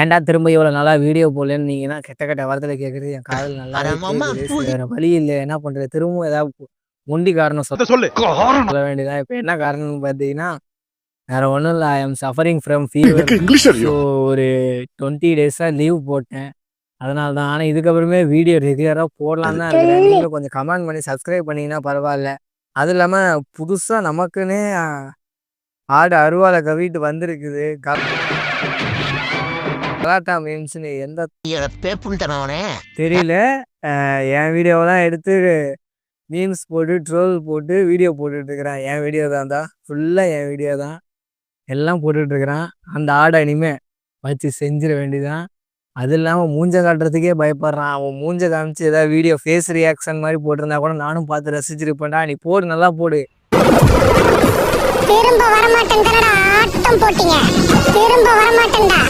ஏன்டா திரும்ப இவ்வளோ நாளா வீடியோ போடலன்னு நீங்கன்னா கெட்ட கெட்ட வார்த்தையில கேட்குறது என் காதல் நல்லா வேற வழி இல்லை. என்ன பண்றது? திரும்பவும் ஏதாவது முண்டி காரணம் சொல்ல. சொல்லு சொல்ல வேண்டியதா? இப்போ என்ன காரணம்னு பார்த்தீங்கன்னா வேற ஒன்றும் இல்லை. I am suffering from fever so ஒரு டுவெண்ட்டி டேஸாக லீவ் போட்டேன். அதனால தான் ஆனால் இதுக்கப்புறமே வீடியோ ரெகுலராக போடலாம் தான் இருக்கிறேன். நீங்களும் கொஞ்சம் கமெண்ட் பண்ணி சப்ஸ்கிரைப் பண்ணீங்கன்னா பரவாயில்ல. அது இல்லாமல் புதுசாக நமக்குன்னே ஆடு அருவாலை கவிட்டு வந்திருக்குது. கலாட்டா மீம்ஸ்னு எந்த பேப்புன்ட்டனவனே தெரியல. என் வீடியோவெல்லாம் எடுத்து மீம்ஸ் போட்டு ட்ரோல் போட்டு வீடியோ போட்டுட்டு இருக்கிறான் என் வீடியோ தான் தான் ஃபுல்லாக என் வீடியோ தான். எல்லாம் போட்டுட்டு இருக்கிறான் அந்த ஆடை இனிமே வச்சு செஞ்சிட வேண்டியதான் அது இல்லாமல் மூஞ்ச காட்டுறதுக்கே பயப்படுறான். அவன் மூஞ்ச காமிச்சு ஏதாவது வீடியோ ஃபேஸ் ரியாக்ஷன் மாதிரி போட்டிருந்தா கூட நானும் பார்த்து ரசிச்சிருப்பேன்டா. நீ போடு நல்லா போடு. திரும்ப வரமாட்டேன் ஆட்டம் போட்டீங்க. திரும்ப வரமாட்டேன்டா.